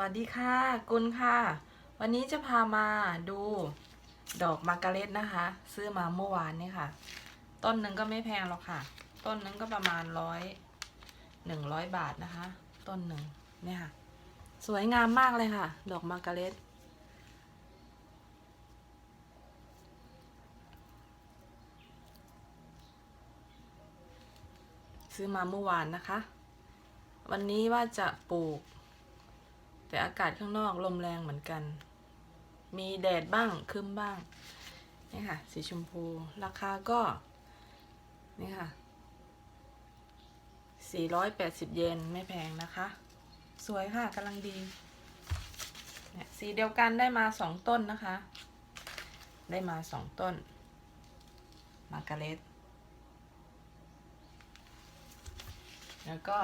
วัสดีค่ะกุลค่ะ วันนี้จะพามาดูดอกมาร์การเร็ตนะคะ ซื้อมาเมื่อวานนี่ค่ะ ต้นหนึ่งก็ไม่แพงหรอกค่ะ ต้นหนึงก็ประมาณร้อยหนึ่งร้อยบาทนะคะ ต้นหนึ่งเนี่ยค่ะ สวยงามมากเลยค่ะ ดอกมาร์การเร็ตซื้อมาเมื่อวานนะคะ วันนี้ว่าจะปลูก แต่อากาศข้างนอกลมแรงเหมือนกัน มีแดดบ้างครึ้มบ้าง นี่ค่ะ สีชมพู ราคาก็ นี่ค่ะ 480 เยนไม่แพงนะคะ สวยค่ะกำลังดีสีเดียวกันได้มาสองต้นนะคะ ได้มาสองต้น มาร์การเร็ตแล้วก็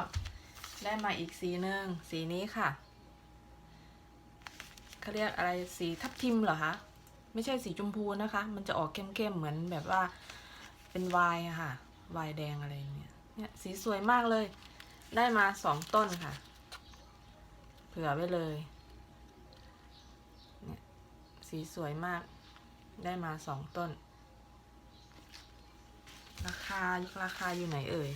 ได้มาอีกสีหนึ่งสีนี้ค่ะ เขาเรียกอะไรสีทับทิมเหรอคะไม่ใช่สีชมพูนะคะ มันจะออกเข้มๆเหมือนแบบว่าเป็นวายอะค่ะวายแดงอะไรอย่างเงี้ยเนี่ยสีสวยมากเลย ได้มาสองต้นค่ะ เผื่อไว้เลยเนี่ยสีสวยมาก ได้มาสองต้น ราคาราคาอยู่ไหนเอ่ย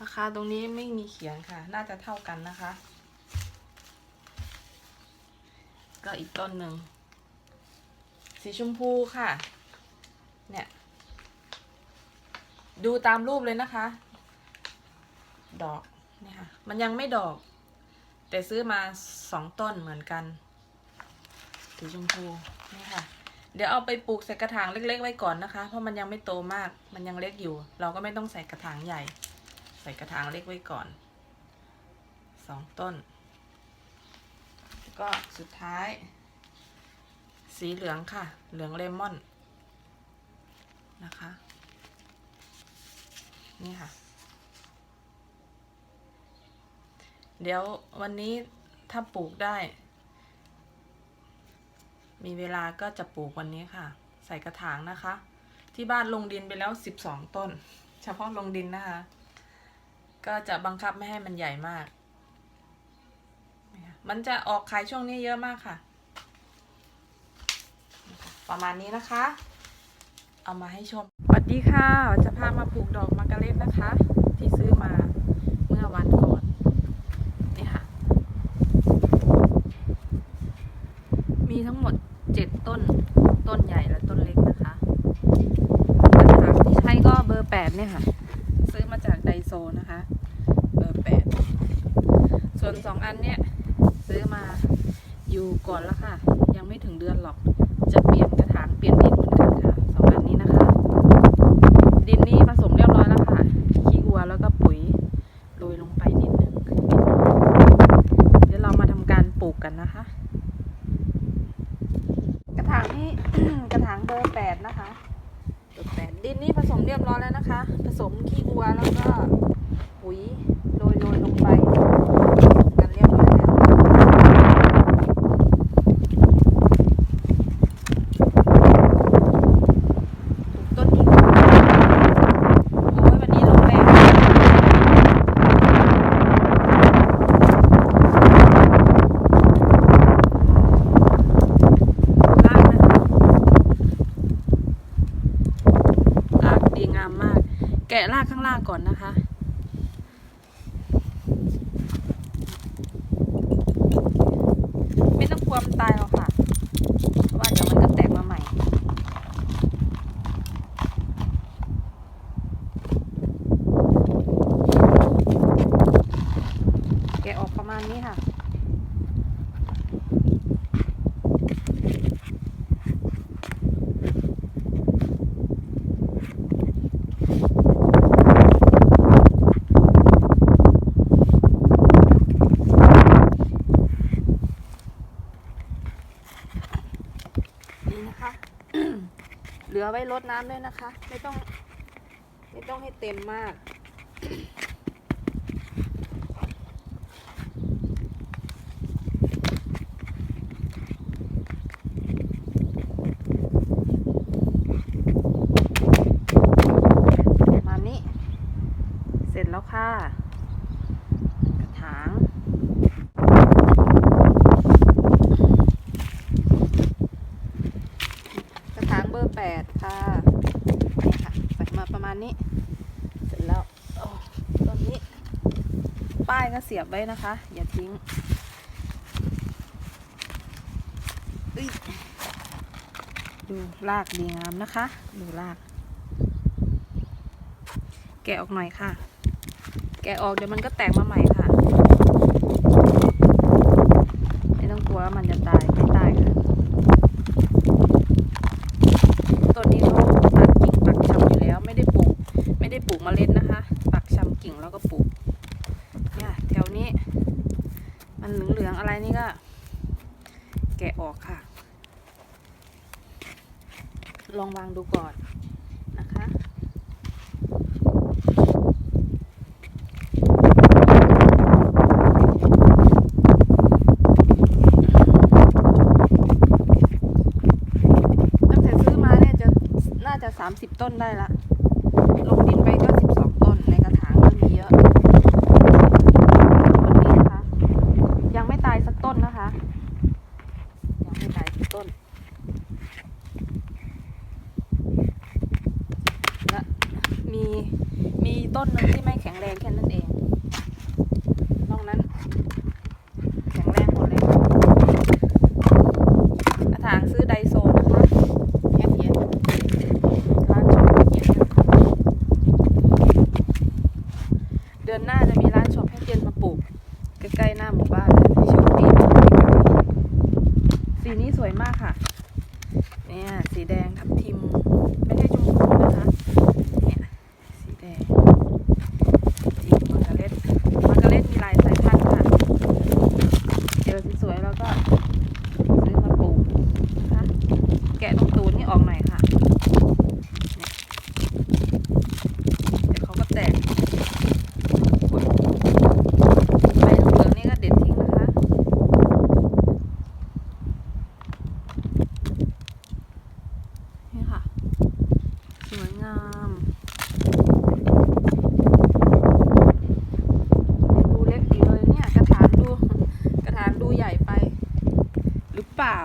ราคาตรงนี้ไม่มีเขียนค่ะ น่าจะเท่ากันนะคะ ก็อีกต้นหนึ่ง สีชมพูค่ะ เนี่ย ดูตามรูปเลยนะคะ ดอกเนี่ยค่ะ มันยังไม่ดอก แต่ซื้อมาสองต้นเหมือนกัน สีชมพูนี่ค่ะ เดี๋ยวเอาไปปลูกใส่กระถางเล็ก ๆ ไว้ก่อนนะคะ เพราะมันยังไม่โตมาก มันยังเล็กอยู่ เราก็ไม่ต้องใส่กระถางใหญ่ ใส่กระถางเล็กไว้ก่อนสองต้น ก็สุดท้าย สีเหลืองค่ะ เหลืองเลมอน นะคะ นี่ค่ะ เดี๋ยววันนี้ถ้าปลูกได้ มีเวลาก็จะปลูกวันนี้ค่ะ ใส่กระถางนะคะ ที่บ้านลงดินไปแล้วสิบสองต้น เฉพาะลงดินนะคะ ก็จะบังคับไม่ให้มันใหญ่มาก มันจะออกขายช่วงนี้เยอะมากค่ะ ประมาณนี้นะคะ เอามาให้ชมสวัสดีค่ะ จะพามาปลูกดอกมาการเร็ตนะคะ ที่ซื้อมาเมื่อวันก่อนนี่ค่ะ มีทั้งหมดเจ็ดต้น ต้นใหญ่และต้นเล็กนะคะกระถางที่ใช้ก็เบอร์แปดเนี่ยค่ะ ซื้อมาจากไดโซนะคะ เบอร์แปดส่วนสองอันเนี่ย ซื้อมาอยู่ก่อนแล้วค่ะ ยังไม่ถึงเดือนหรอก จะเปลี่ยนกระถางเปลี่ยนดินเหมือนกันค่ะสองอันนี้นะคะ ดินนี่ผสมเรียบร้อยแล้วค่ะขี้วัวแล้วก็ปุ๋ยโรยลงไปนิดนึงเดี๋ยวเรามาทำการปลูกกันนะคะ กระถางนี่กระถางเบอร์แปดนะคะเบอร์แปดดินนี่ผสมเรียบร้อยแล้วนะคะ ผสมขี้วัวแล้วก็ปุ๋ยโรยโรยลงไปกันเรียบร้อยแล้ว ต้นนี้โอ้ยวันนี้ลมแรงรากนะคะรากดีงามมาก แกะรา ก่อนนะคะ ไม่ต้องกลัวมันตายหรอกค่ะ เพราะว่าเดี๋ยวมันก็แตกมาใหม่ แกะออกประมาณนี้ค่ะ นี่นะคะ เห ลือไว้รดน้ำด้วยนะคะ ไม่ต้อง ไม่ต้องให้เต็มมาก ไว้นะคะ อย่าทิ้งดูรากดีงามนะคะ ดูราก แกะออกหน่อยค่ะ แกะออกเดี๋ยวมันก็แตกมาใหม่ค่ะ ไม่ต้องกลัวว่ามันจะตาย วางดูก่อนนะคะตั้งแต่ซื้อมาเนี่ยจะน่าจะ 30 ต้นได้ละ รือเปล่า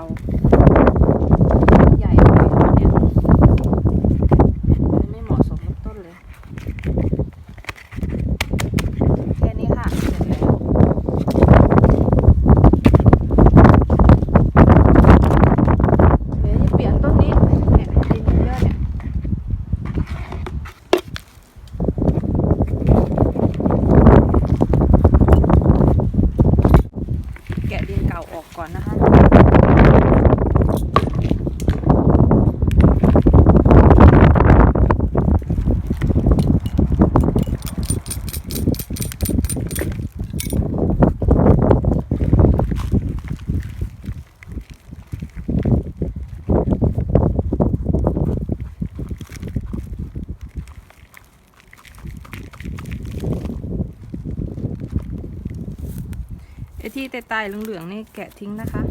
ตายเหลืองๆนี่แกะทิ้งนะคะ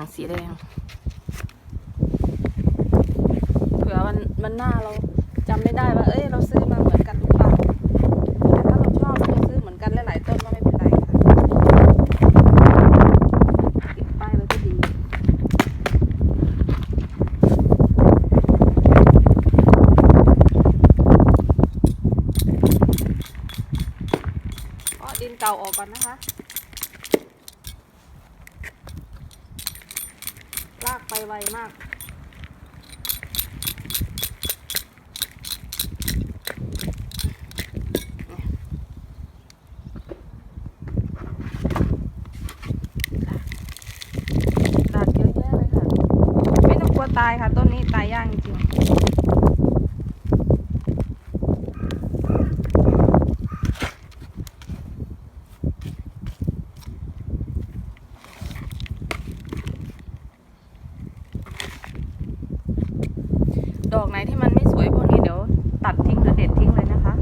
างสีแดง เผื่อมันมันหน้าเราจำไม่ได้ว่า เอ้ย เราซื้อมาเหมือนกันหรือเปล่าแต่ถ้าเราชอบเราซื้อเหมือนกันหลายๆต้นก็ไม่เป็นไรค่ะติดป้ายไว้ก็ดีก็ดินเก่าออกก่อนนะคะากไปไวมาก ดัดเยอะแยะเลยค่ะ ไม่ต้องกลัวตายค่ะ ต้นนี้ตายยากจริงๆดอกไหนที่มันไม่สวยพวกนี้เดี๋ยวตัดทิ้งหรือเด็ดทิ้งเลยนะคะ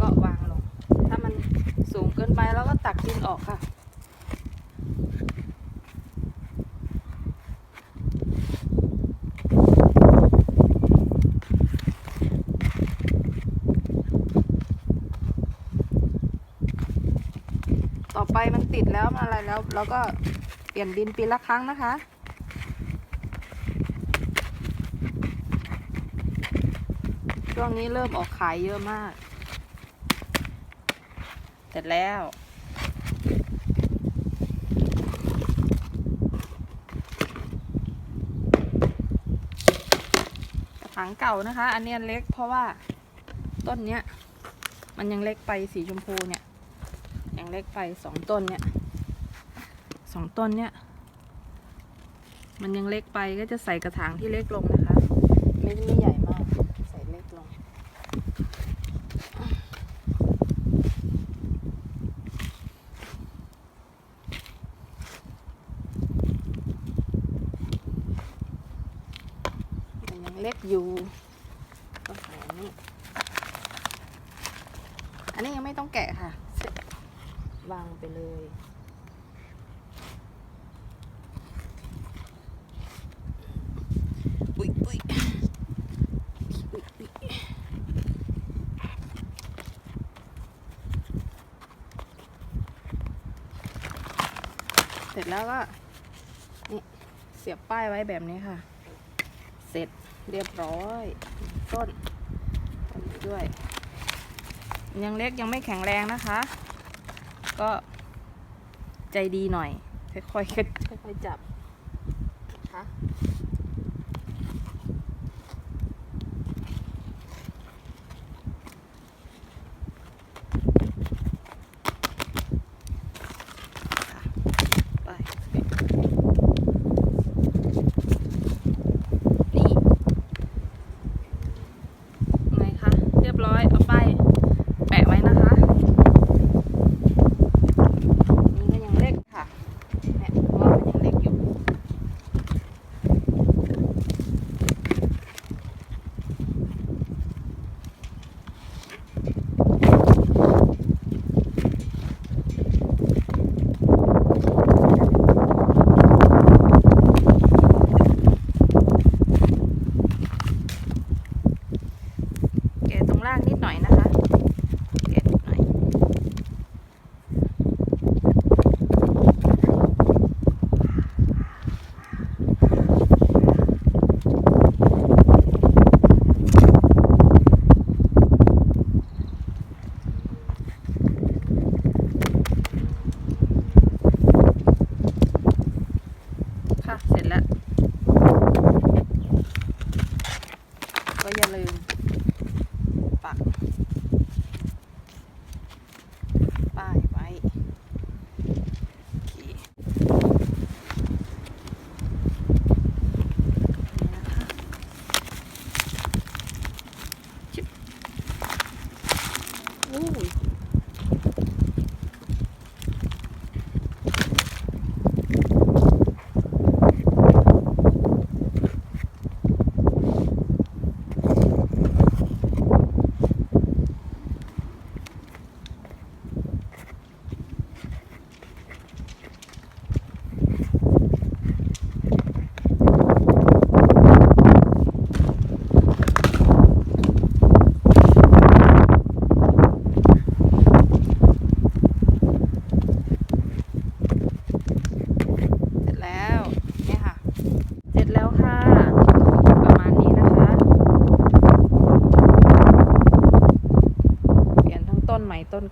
ก็วางลง ถ้ามันสูงเกินไปเราก็ตักดินออกค่ะ ต่อไปมันติดแล้วมันอะไรแล้วเราก็เปลี่ยนดินปีละครั้งนะคะ ช่วงนี้เริ่มออกขายเยอะมาก เสร็จแล้วถางเก่านะคะ อันเนี้เล็กเพราะว่าต้นเนี้ย มันยังเล็กไปสีชมพูเนี่ย งเล็กไปสองต้นเนี่ยสองต้นเนี่ย มันยังเล็กไปก็จะใส่กระถางที่เล็กลงนะคะ ไม่ไม่ใหญ่มาก ใส่เล็กลง มันยังเล็กอยู่ ก็ใส่อันนี้ อันนี้ยังไม่ต้องแกะค่ะ วางไปเลย อุ๊ยอุ๊ยอุ๊ยอุ๊ยเสร็จ แล้วก็นี่เสียบป้ายไว้แบบนี้ค่ะ เสร็จเรียบร้อย ต้นต้นด้วย ยังเล็กยังไม่แข็งแรงนะคะ ก็ใจดีหน่อย ค่อยๆค่อยๆจับนะคะ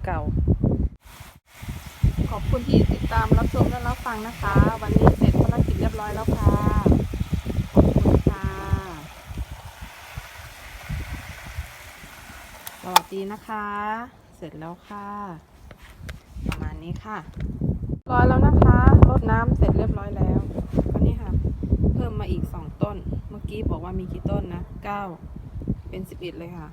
เก่า ขอบคุณที่ติดตามรับชมและรับฟังนะคะ วันนี้เสร็จภารกิจเรียบร้อยแล้วค่ะ ขอบคุณค่ะ สวัสดีนะคะ เสร็จแล้วค่ะ ประมาณนี้ค่ะ ร้อยแล้วนะคะรดน้ำเสร็จเรียบร้อยแล้วก็นี่ค่ะ เพิ่มมาอีกสองต้น เมื่อกี้บอกว่ามีกี่ต้นนะเก้าเป็นสิบเอ็ดเลยค่ะ